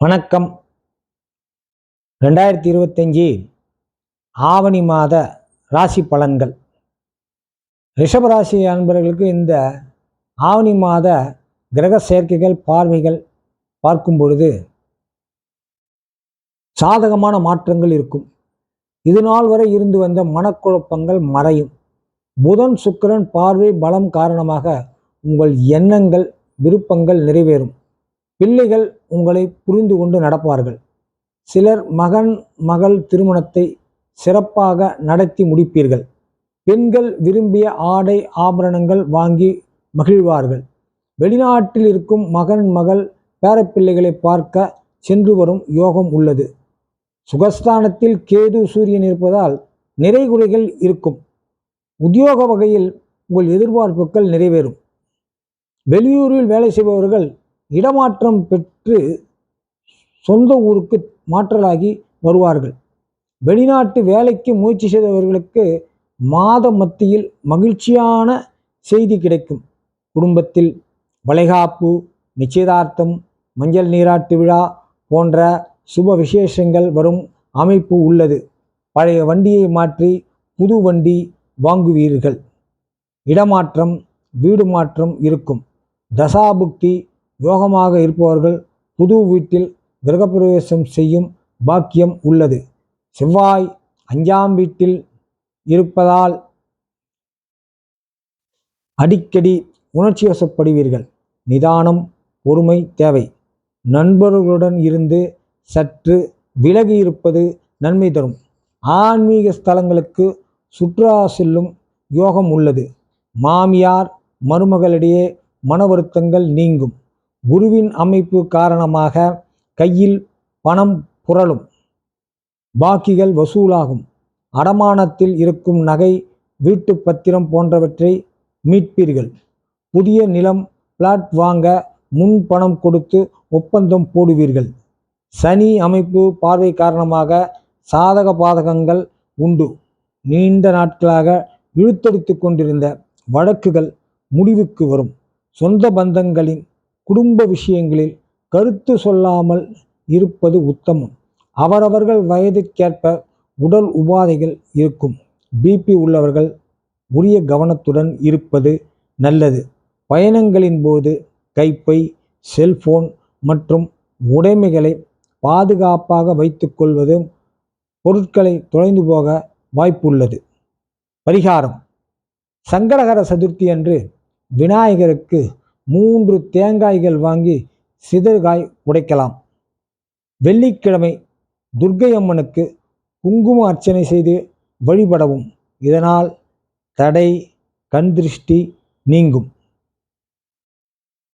வணக்கம். ரெண்டாயிரத்தி இருபத்தஞ்சி ஆவணி மாத ராசி பலன்கள். ரிஷபராசி அன்பர்களுக்கு இந்த ஆவணி மாத கிரக சேர்க்கைகள் பார்வைகள் பார்க்கும் பொழுது சாதகமான மாற்றங்கள் இருக்கும். இது நாள் வரை இருந்து வந்த மனக்குழப்பங்கள் மறையும். புதன் சுக்கிரன் பார்வை பலம் காரணமாக உங்கள் எண்ணங்கள் விருப்பங்கள் நிறைவேறும். பிள்ளைகள் உங்களை புரிந்து கொண்டு நடப்பார்கள். சிலர் மகன் மகள் திருமணத்தை சிறப்பாக நடத்தி முடிப்பீர்கள். பெண்கள் விரும்பிய ஆடை ஆபரணங்கள் வாங்கி மகிழ்வார்கள். வெளிநாட்டில் இருக்கும் மகன் மகள் பேரப்பிள்ளைகளை பார்க்க சென்று வரும் யோகம் உள்ளது. சுகஸ்தானத்தில் கேது சூரியன் இருப்பதால் நிறைகுறைகள் இருக்கும். உத்தியோக வகையில் உங்கள் எதிர்பார்ப்புகள் நிறைவேறும். வெளியூரில் வேலை செய்பவர்கள் இடமாற்றம் பெற்று சொந்த ஊருக்கு மாற்றலாகி வருவார்கள். வெளிநாட்டு வேலைக்கு முயற்சி செய்தவர்களுக்கு மாத மத்தியில் மகிழ்ச்சியான செய்தி கிடைக்கும். குடும்பத்தில் வளைகாப்பு நிச்சயதார்த்தம் மஞ்சள் நீராட்டு விழா போன்ற சுப விசேஷங்கள் வரும் அமைப்பு உள்ளது. பழைய வண்டியை மாற்றி புது வண்டி வாங்குவீர்கள். இடமாற்றம் வீடு மாற்றம் இருக்கும். தசாபுக்தி யோகமாக இருப்பவர்கள் புது வீட்டில் கிரகப்பிரவேசம் செய்யும் பாக்கியம் உள்ளது. செவ்வாய் அஞ்சாம் வீட்டில் இருப்பதால் அடிக்கடி உணர்ச்சி வசப்படுவீர்கள். நிதானம் பொறுமை தேவை. நண்பர்களுடன் இருந்து சற்று விலகி இருப்பது நன்மை தரும். ஆன்மீக ஸ்தலங்களுக்கு சுற்றுலா செல்லும் யோகம் உள்ளது. மாமியார் மருமகளிடையே மன வருத்தங்கள் நீங்கும். குருவின் அமைப்பு காரணமாக கையில் பணம் புரளும். பாக்கிகள் வசூலாகும். அடமானத்தில் இருக்கும் நகை வீட்டு பத்திரம் போன்றவற்றை மீட்பீர்கள். புதிய நிலம் பிளாட் வாங்க முன் பணம் கொடுத்து ஒப்பந்தம் போடுவீர்கள். சனி அமைப்பு பார்வை காரணமாக சாதக பாதகங்கள் உண்டு. நீண்ட நாட்களாக இழுத்தடித்து கொண்டிருந்த வழக்குகள் முடிவுக்கு வரும். சொந்த பந்தங்களின் குடும்ப விஷயங்களில் கருத்து சொல்லாமல் இருப்பது உத்தமம். அவரவர்கள் வயதுக்கேற்ப உடல் உபாதைகள் இருக்கும். பிபி உள்ளவர்கள் உரிய கவனத்துடன் இருப்பது நல்லது. பயணங்களின் போது கைப்பை செல்போன் மற்றும் உடைமைகளை பாதுகாப்பாக வைத்துக்கொள்வதும் பொருட்களை தொலைந்து போக வாய்ப்புள்ளது. பரிகாரம். சங்கடகர சதுர்த்தி அன்று விநாயகருக்கு மூன்று தேங்காய்கள் வாங்கி சிதறுகாய் உடைக்கலாம். வெள்ளிக்கிழமை துர்க்கை அம்மனுக்கு குங்கும அர்ச்சனை செய்து வழிபடவும். இதனால் தடை கண் திருஷ்டி நீங்கும்.